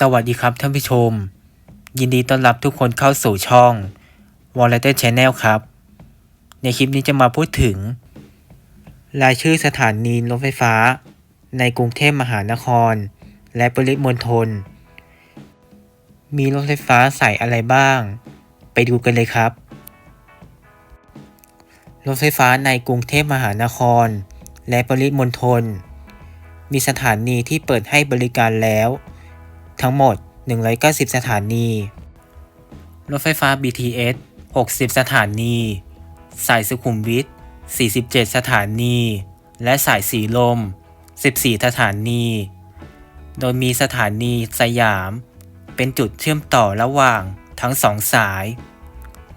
สวัสดีครับท่านผู้ชม ยินดีต้อนรับทุกคนเข้าสู่ช่อง w a l l e t e r Channel ครับ ในคลิปนี้จะมาพูดถึง รายชื่อสถานีรถไฟฟ้า ในกรุงเทพมหานคร และปริมณฑลมีรถไฟฟ้าสายอะไรบ้าง ไปดูกันเลยครับ รถไฟฟ้าในกรุงเทพมหานคร และปริมณฑลมีสถานีที่เปิดให้บริการแล้ว ทั้งหมด 190 สถานี รถไฟฟ้า BTS 60 สถานี สายสุขุมวิท 47 สถานี และสายสีลม 14 สถานี โดยมีสถานีสยาม เป็นจุดเชื่อมต่อระหว่างทั้งสองสาย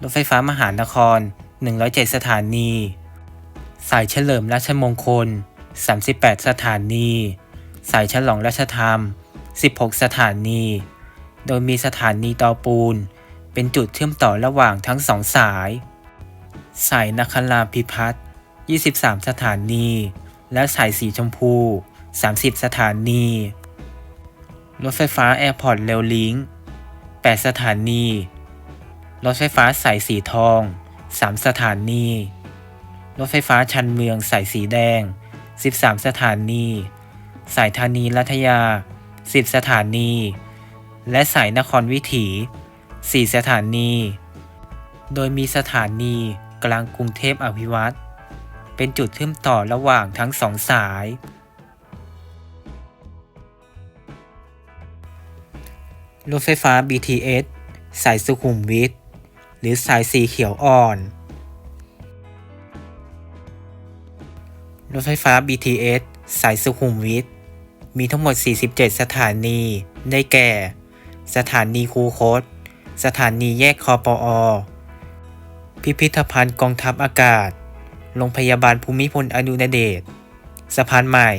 รถไฟฟ้ามหานคร 107 สถานี สายเฉลิมราชมงคล 38 สถานี สายฉลองราชธรรม 16 สถานี โดยมีสถานีตอปูน เป็นจุดเชื่อมต่อระหว่างทั้งสองสาย สายนคราพิพัฒน์23 สถานี และสายสีชมพู 30 สถานี รถไฟฟ้าแอร์พอร์ตเรลลิง8สถานี รถไฟฟ้าสายสีทอง 3 สถานี รถไฟฟ้าชันเมืองสายสีแดง 13 สถานี สายธานีรัฐยา 10 สถานี และสายนครวิถี 4 สถานี โดยมีสถานีกลางกรุงเทพอภิวัตรเป็นจุดเชื่อมต่อระหว่างทั้งสองสาย รถไฟฟ้า BTS สายสุขุมวิทหรือสายสีเขียวอ่อน รถไฟฟ้า BTS สายสุขุมวิท มีทั้งหมด 47 สถานี ได้แก่ สถานีคูคต สถานีแยกคอปอ พิพิธภัณฑ์กองทัพอากาศ โรงพยาบาลภูมิพลอดุลเดช สะพานใหม่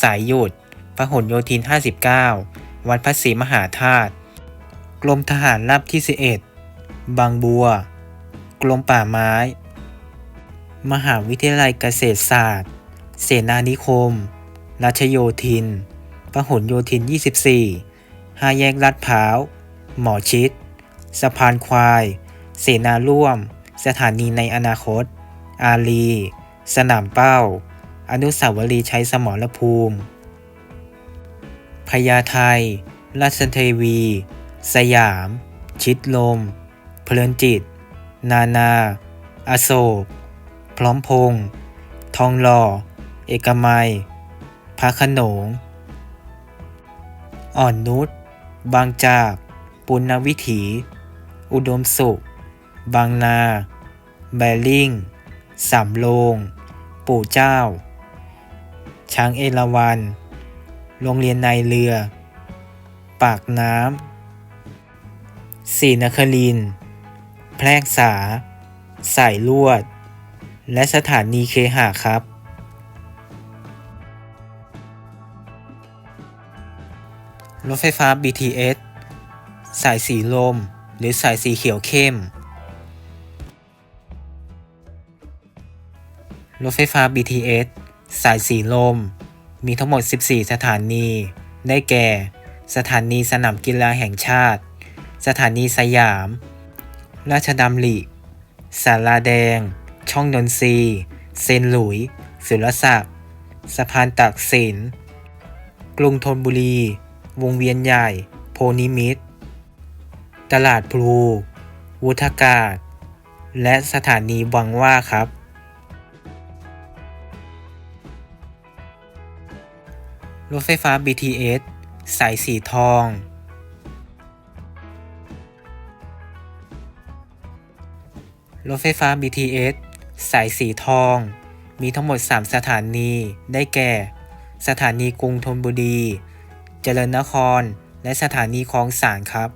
สายหยุดพหลโยธิน 59 วัดพระศรีมหาธาตุ กรมทหารราบที่ 11 บางบัว กรมป่าไม้ มหาวิทยาลัยเกษตรศาสตร์ เสนานิคม รัชโยธิน พหลโยธิน 24 ห้าแยกลาดพร้าว หมอชิด สะพานควาย เสนาร่วม สถานีในอนาคต อารี สนามเป้า อนุสาวรีย์ชัยสมรภูมิ พญาไทราชเทวี สยาม ชิดลม เพลินจิต นานา อโศก พร้อมพงษ์ทองหล่อ เอกมัยพระขนง อ่อนนุช บางจาก ปุณณวิถี อุดมสุข บางนา แบริ่ง สามโลง ปู่เจ้า ช้างเอราวัน โรงเรียนนายเรือ ปากน้ำสีนคริน แพรกษา สายลวด และสถานีเคหะครับ รถไฟฟ้า BTS สายสีลม หรือสายสีเขียวเข้ม รถไฟฟ้า BTS สายสีลม มีทั้งหมด 14 สถานี ได้แก่ สถานีสนามกีฬาแห่งชาติ สถานีสยาม ราชดำริ สาราแดง ช่องนนทรีเซนหลุย สุรศักดิ์ สะพานตักสิน กรุงธนบุรี วงเวียนใหญ่ โพนิมิตตลาดพลูวุฒากาศ และสถานีวังว่าครับ รถไฟฟ้า BTS สายสีทอง รถไฟฟ้า BTS สายสีทอง มีทั้งหมด 3 สถานี ได้แก่ สถานีกรุงธนบุรี เจริญนคร และสถานีคลองสานครับ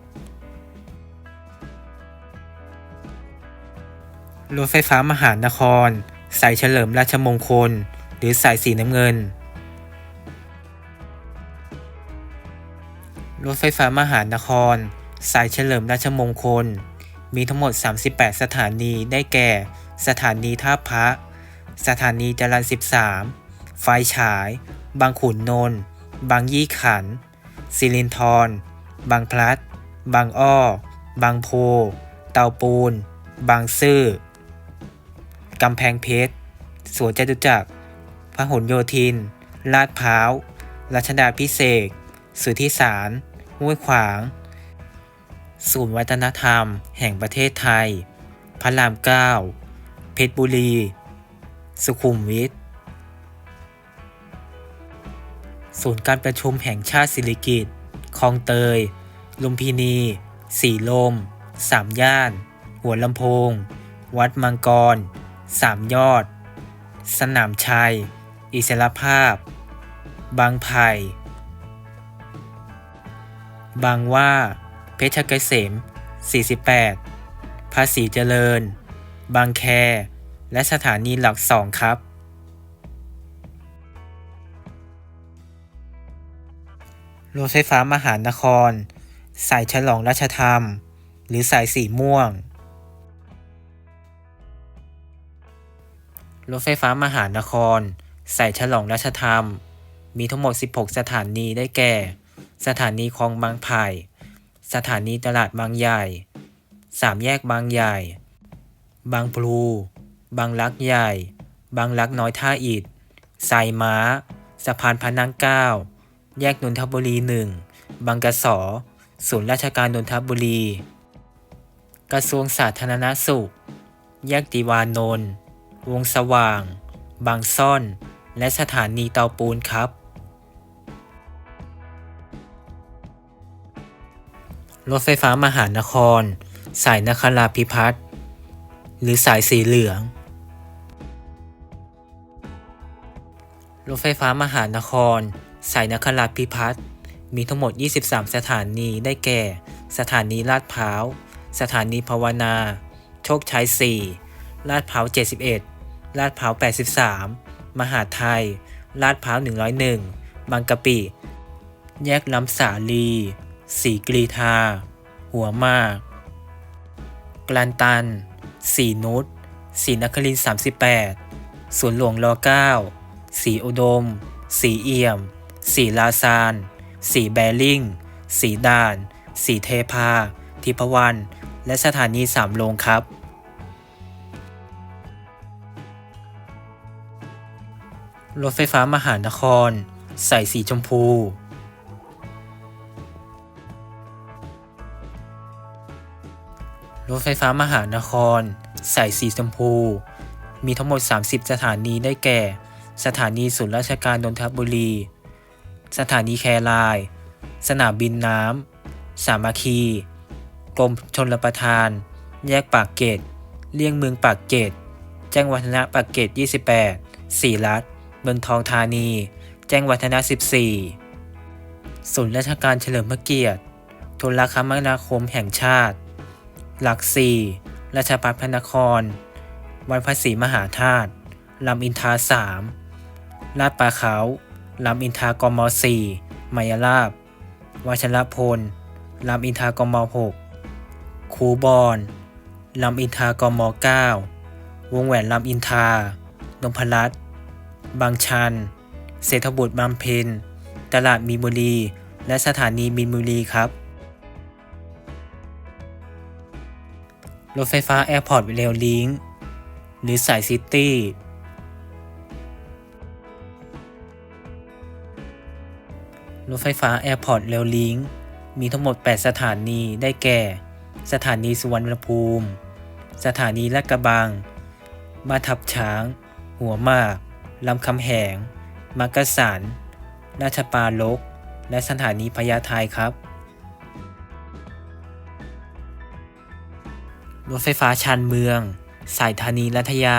รถไฟฟ้ามหานคร สายเฉลิมราชมงคล หรือสายสีน้ำเงิน รถไฟฟ้ามหานคร สายเฉลิมราชมงคล มีทั้งหมด 38 สถานีได้แก่ สถานีท่าพระ สถานีจรัญ13 ไฟฉาย บางขุนนนท์ บางยี่ขันธ์สิรินธรบางพลัด บางอ้อ บางโพ เตาปูน บางซื่อกำแพงเพชร สวนจตุจักรพหลโยธิน ลาดพร้าว รัชดาพิเศษสุทธิสารห้วยขวาง ศูนย์วัฒนธรรม แห่งประเทศไทย พระรามเก้า เพชรบุรี สุขุมวิท ศูนย์การประชุมแห่งชาติสิริกิตคลองเตย ลุมพินี สีลม สามย่าน หัวลำโพง วัดมังกร สามยอด สนามชัย อิสรภาพ บางไผ่บางว่า เพชรเกษม 48 ภาษีเจริญ บางแค และสถานีหลักสองครับ รถไฟฟ้ามหานคร สายฉลองราชธรรม หรือสายสีม่วง รถไฟฟ้ามหานคร สายฉลองราชธรรม มีทั้งหมด 16 สถานีได้แก่ สถานีคลองบางไผ่ สถานีตลาดบางใหญ่ สามแยกบางใหญ่ บางพลู บางรักใหญ่ บางรักน้อยท่าอิฐไซม้า สะพานพระนั่งเก้า แยกนนทบุรีหนึ่งบางกะสอ ศูนย์ราชการนนทบุรี กระทรวงสาธารณสุข แยกติวานนท์วงสว่าง บางซ่อน และสถานีเตาปูนครับ รถไฟฟ้ามหานคร สายนคราพิพัฒน์หรือสายสีเหลือง รถไฟฟ้ามหานคร สายนคราพิพัฒน์มีทั้งหมด 23 สถานีได้แก่ สถานีลาดพร้าว สถานีภาวนา โชคชัย 4 ลาดพร้าว 71 ลาดพร้าว 83 มหาไทย ลาดพร้าว 101 บางกะปิ แยกลำสาลี สีกรีธา หัวมาก กลันตัน สีนุชสีนครินทร์38 สวนหลวงร9สีอุดม สีเอี่ยม สีลาซาน สีแบริ่งสีดาน สีเทพา ทิพวัน และสถานีสามโรงครับ รถไฟฟ้ามหานครสายสีชมพู รถไฟฟ้ามหานครสายสีชมพู มีทั้งหมด 30 สถานีได้แก่ สถานีศูนย์ราชการนนทบุรี สถานีแคราย สนามบินน้ำ สามัคคี กรมชนรประทาน แยกปากเกร็ดเลี่ยงเมืองปากเกร็ดแจ้งวัฒนะปากเกร็ด28สีรัฐเมืองทองธานี แจ้งวัฒนะ 14 ศูนย์ราชการเฉลิมพระเกียรติโทรคมนาคมแห่งชาติ หลักสี่ราชพัฒพระนคร วันพระศรีมหาธาตุลำอินทาสามลาดปลาเขา ลำอินทากมสี่มายราบวชรพลลำอินทากมหกคูบอนลำอินทากมเก้าวงแหวนลำอินทานงพรัตบางชัน เศรษฐบุตรบำเพ็ญตลาดมีนบุรี และสถานีมีนบุรีครับ รถไฟฟ้าแอร์พอร์ตเรลลิงหรือสายซิตี้ รถไฟฟ้าแอร์พอร์ตเรลลิงมีทั้งหมด 8 สถานีได้แก่ สถานีสุวรรณภูมิ สถานีลาดกระบัง มาทับช้าง หัวมากลำคำแหง มักกะสัน ราชปาลก และสถานีพญาไทครับ รถไฟฟ้าชานเมือง สายธานีรัตยา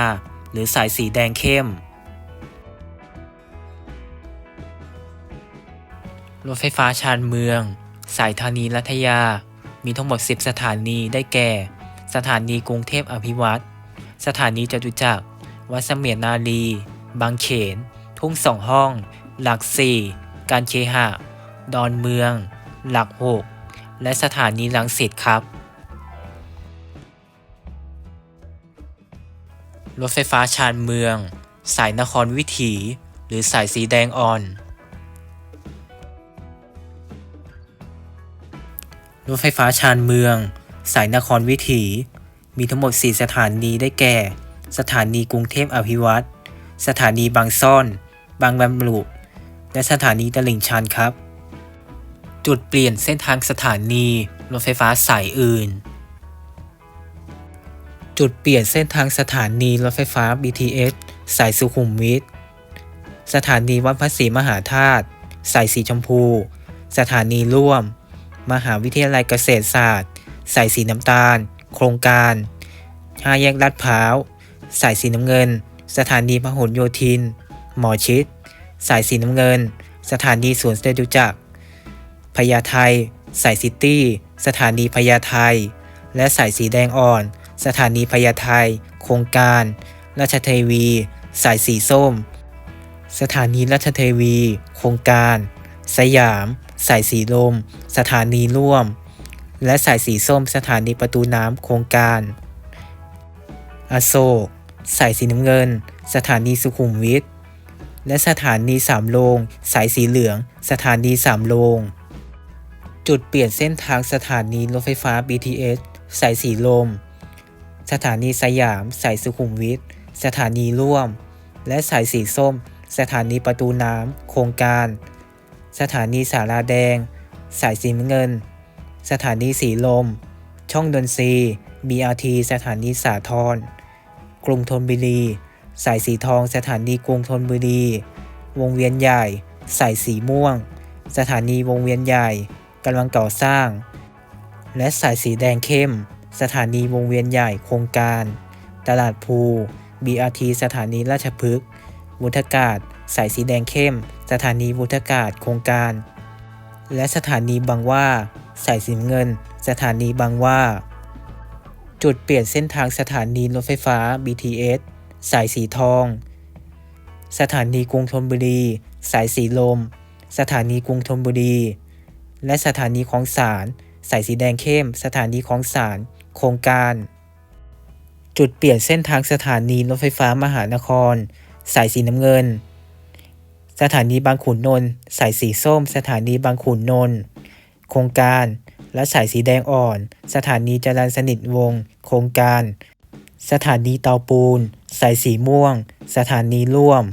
หรือสายสีแดงเข้ม รถไฟฟ้าชานเมือง สายธานีรัตยา มีทั้งหมด 10 สถานีได้แก่ สถานีกรุงเทพอภิวัตรสถานีจตุจักร วัดเสมียนนาลีบางเขน ทุ่งสองห้อง หลักสี่ การเคหะ ดอนเมือง หลักหก และสถานีลังสิตครับ รถไฟฟ้าชานเมือง สายนครวิถี หรือสายสีแดงอ่อน รถไฟฟ้าชานเมือง สายนครวิถี มีทั้งหมด 4 สถานีได้แก่ สถานีกรุงเทพอภิวัตรสถานีบางซ่อน บางบำรุและสถานีตลิ่งชันครับ จุดเปลี่ยนเส้นทางสถานีรถไฟฟ้าสายอื่น จุดเปลี่ยนเส้นทางสถานีรถไฟฟ้า BTS สายสุขุมวิท สถานีวัดพระศรีมหาธาตุ สายสีชมพู สถานีร่วม มหาวิทยาลัยเกษตรศาสตร์ สายสีน้ำตาล โครงการห้าแยกลาดพร้าว สายสีน้ำเงิน สถานีพหลโยธิน หมอชิด สายสีน้ำเงิน สถานีสวนเตดุจักรพญาไทสายซิตี้ สถานีพญาไทและสายสีแดงอ่อน สถานีพญาไทโครงการ ราชเทวี สายสีส้ม สถานีราชเทวี โครงการ สยาม สายสีลม สถานีร่วม และสายสีส้มสถานีประตูน้ำโครงการ อโศก สายสีน้ำเงิน สถานีสุขุมวิท และสถานีสามโลงสายสีเหลือง สถานีสามโลงจุดเปลี่ยนเส้นทางสถานีรถไฟฟ้า BTS สายสีลม สถานีสยาม สายสุขุมวิท สถานีร่วม และสายสีส้ม สถานีประตูน้ำ โครงการ สถานีสาราแดง สายสีเงิน สถานีสีลม ช่องดนทรี BRT สถานีสาทรกรุงธนบุรี สายสีทอง สถานีกรุงธนบุรี วงเวียนใหญ่ สายสีม่วง สถานีวงเวียนใหญ่กำลังก่อสร้าง และสายสีแดงเข้ม สถานีวงเวียนใหญ่โครงการ ตลาดภู BRT สถานีราชพฤกษ์วุฒากาศ สายสีแดงเข้ม สถานีวุฒากาศโครงการ และสถานีบางว่า สายสีน้ำเงิน สถานีบางว่า จุดเปลี่ยนเส้นทางสถานีรถไฟฟ้า BTS สายสีทอง สถานีกรุงธนบุรี สายสีลม สถานีกรุงธนบุรี และสถานีของสาร สายสีแดงเข้ม สถานีของสาร โครงการ จุดเปลี่ยนเส้นทางสถานีรถไฟฟ้ามหานคร สายสีน้ำเงิน สถานีบางขุนนนท์สายสีส้ม สถานีบางขุนนนท์โครงการ และสายสีแดงอ่อน สถานีจรัญสนิทวงศ์โครงการ สถานีเตาปูน สายสีม่วง สถานีร่วม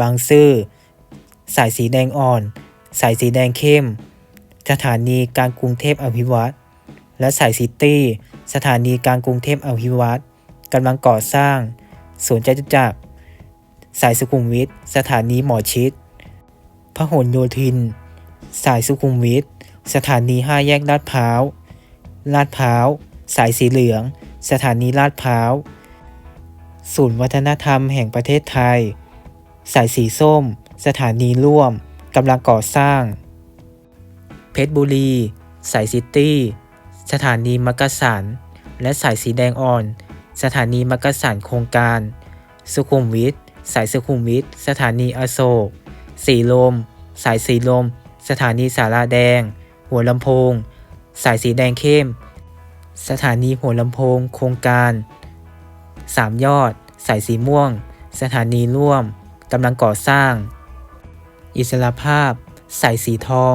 บางซื่อ สายสีแดงอ่อน สายสีแดงเข้ม สถานีการกรุงเทพอภิวัตรและสายซิตี้ สถานีการกรุงเทพอภิวัตรกำลังก่อสร้างสวนจตุจักร สายสุขุมวิทสถานีหมอชิดพหลโยธิน สายสุขุมวิทสถานีห้าแยกลาดพร้าวลาดพร้าวสายสีเหลือง สถานีลาดพร้าวศูนย์วัฒนธรรมแห่งประเทศไทย สายสีส้ม สถานีร่วมกำลังก่อสร้าง เพชรบุรี สายซิตี้ สถานีมักกะสัน และสายสีแดงอ่อน สถานีมักกะสันโครงการ สุขุมวิท สายสุขุมวิท สถานีอโศก สีลม สายสีลม สถานีสาราแดง หัวลำโพง สายสีแดงเข้ม สถานีหัวลำโพง โครงการสามยอด สายสีม่วง สถานีร่วม กำลังก่อสร้าง อิสรภาพ สายสีทอง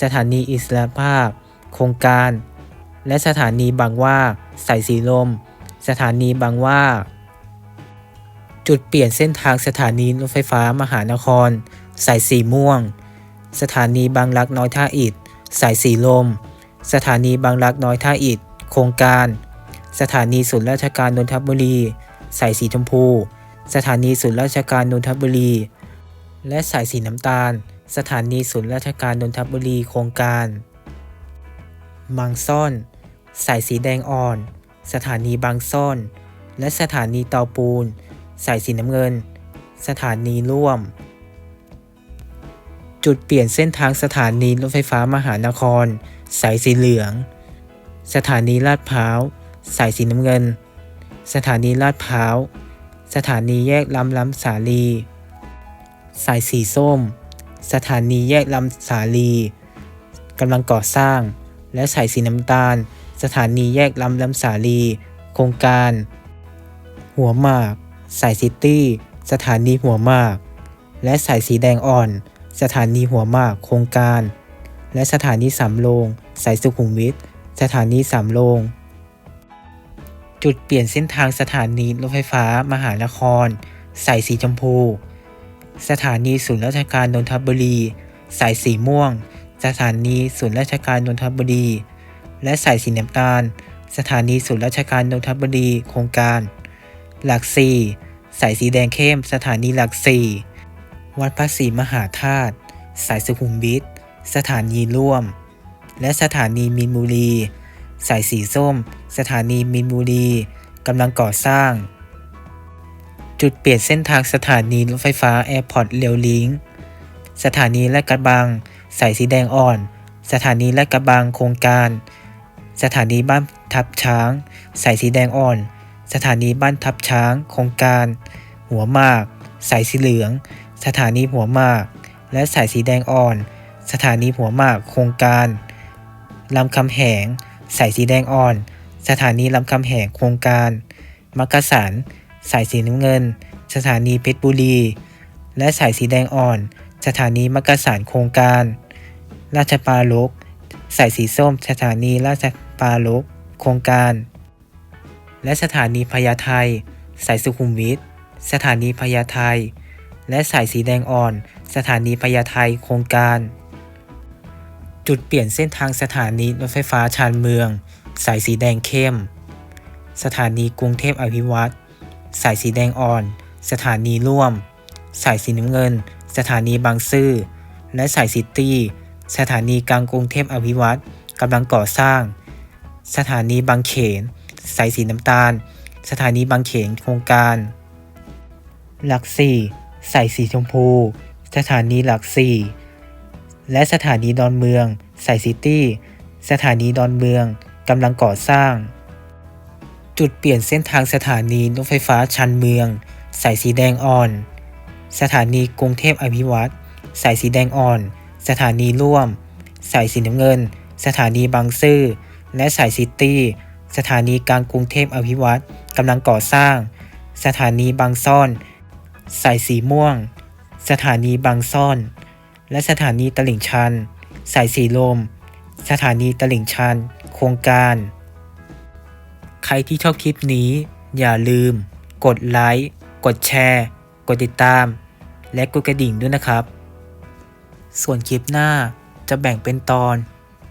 สถานีอิสรภาพ โครงการ และสถานีบางว่า สายสีลม สถานีบางว่า จุดเปลี่ยนเส้นทางสถานีรถไฟฟ้ามหานคร สายสีม่วง สถานีบางรักน้อยท่าอิฐ สายสีลม สถานีบางรักน้อยท่าอิฐ โครงการ สถานีศูนย์ราชการนนทบุรี สายสีชมพู สถานีศูนย์ราชการนนทบุรี และสายสีน้ำตาล สถานีศูนย์ราชการนนทบุรี โครงการบางซ่อน สายสีแดงอ่อน สถานีบางซ่อน และสถานีเตาปูน สายสีน้ำเงิน สถานีร่วม จุดเปลี่ยนเส้นทางสถานีรถไฟฟ้ามหานคร สายสีเหลือง สถานีลาดพร้าว สายสีน้ำเงิน สถานีลาดพร้าว สถานีแยกลำลำสาลี สายสีส้ม สถานีแยกลำสาลีกำลังก่อสร้าง และสายสีน้ำตาล สถานีแยกลำลำสาลี โครงการ หัวหมาก สายซิตี้ สถานีหัวมาก และสายสีแดงอ่อน สถานีหัวมากโครงการ และสถานีสำโรงสายสุขุมวิท สถานีสามโรงจุดเปลี่ยนเส้นทางสถานีรถไฟฟ้ามหานคร สายสีชมพู สถานีศูนย์ราชการนนทบุรี สายสีม่วง สถานีศูนย์ราชการนนทบุรี และสายสีน้ำตาล สถานีศูนย์ราชการนนทบุรีโครงการ หลักสี่สายสีแดงเข้ม สถานีหลักสี่วัดพระศรีมหาธาตุสายสุขุมวิทสถานีร่วม และสถานีมินบุรี สายสีส้ม สถานีมินบุรีกำลังก่อสร้าง จุดเปลี่ยนเส้นทางสถานีรถไฟฟ้าแอร์พอร์ตเรลลิงสถานีและกระบัง สายสีแดงอ่อน สถานีและกระบังโครงการ สถานีบ้านทับช้าง สายสีแดงอ่อน สถานีบ้านทับช้าง โครงการ หัวมาก สายสีเหลือง สถานีหัวมาก และสายสีแดงอ่อน สถานีหัวมาก โครงการลำคำแหง สายสีแดงอ่อน สถานีลำคำแหง โครงการ มักกะสัน สายสีน้ำเงิน สถานีเพชรบุรี และสายสีแดงอ่อน สถานีมักกะสัน โครงการ ราชปารภสายสีส้ม สถานีราชปารภโครงการ และสถานีพญาไทสายสุขุมวิทสถานีพญาไทและสายสีแดงอ่อน สถานีพญาไทโครงการ จุดเปลี่ยนเส้นทางสถานีรถไฟฟ้าชานเมือง สายสีแดงเข้ม สถานีกรุงเทพอภิวัตรสายสีแดงอ่อน สถานีร่วม สายสีน้ำเงิน สถานีบางซื่อ และสายซิตี้ สถานีกลางกรุงเทพอภิวัตรกำลังก่อสร้าง สถานีบางเขน สายสีน้ำตาล สถานีบางเขนโครงการ หลักสี่สายสีชมพู สถานีหลักสี่และสถานีดอนเมืองสายซิตี้ สถานีดอนเมืองกำลังก่อสร้าง จุดเปลี่ยนเส้นทางสถานีรถไฟฟ้าชันเมือง สายสีแดงอ่อน สถานีกรุงเทพอภิวัตรสายสีแดงอ่อน สถานีร่วม สายสีน้ำเงิน สถานีบางซื่อ และสายซิตี้ สถานีกลางกรุงเทพอภิวัตรกำลังก่อสร้าง สถานีบางซ่อน สายสีม่วง สถานีบางซ่อน และสถานีตลิ่งชัน สายสีลม สถานีตลิ่งชัน โครงการ ใครที่ชอบคลิปนี้ อย่าลืม กดไลค์ กดแชร์ กดติดตาม และกดกระดิ่งด้วยนะครับ ส่วนคลิปหน้าจะแบ่งเป็นตอน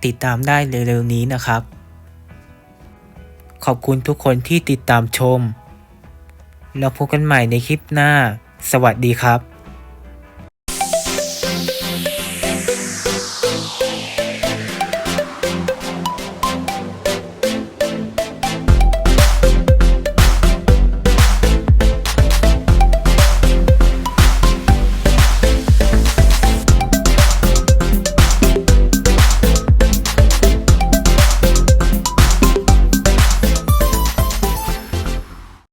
ติดตามได้เร็วๆนี้นะครับ ขอบคุณทุกคนที่ติดตามชม แล้วพบกันใหม่ในคลิปหน้า สวัสดีครับ